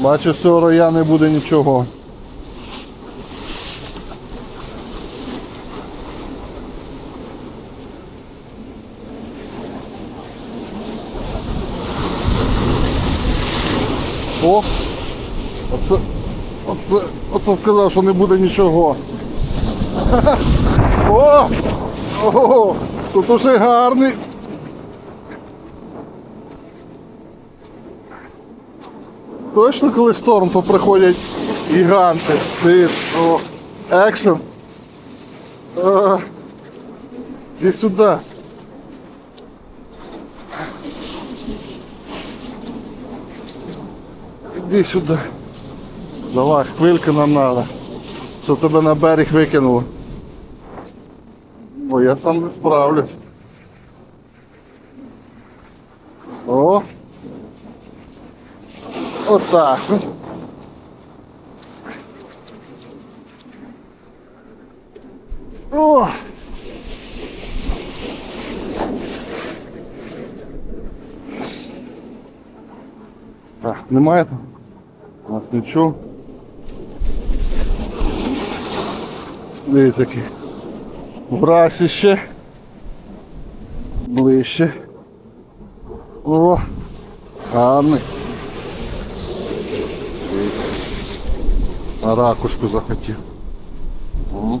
Бачу, цього роя не буде нічого. О! Оце, оце, оце сказав, що не буде нічого. О! О! Тут уже гарний. Точно, коли шторм, то приходять гіганти. Ти, о, екшен. Іди сюди. Іди сюди. Давай, хвилька нам надо. Щоб тебе на берег викинуло. Бо я сам не справлюсь. О! Отак. О! Так, немає там? У нас нічого. Дивіться який. Враз ще. Ближче. О! Гарний. Дивіться. На ракушку захотів. О.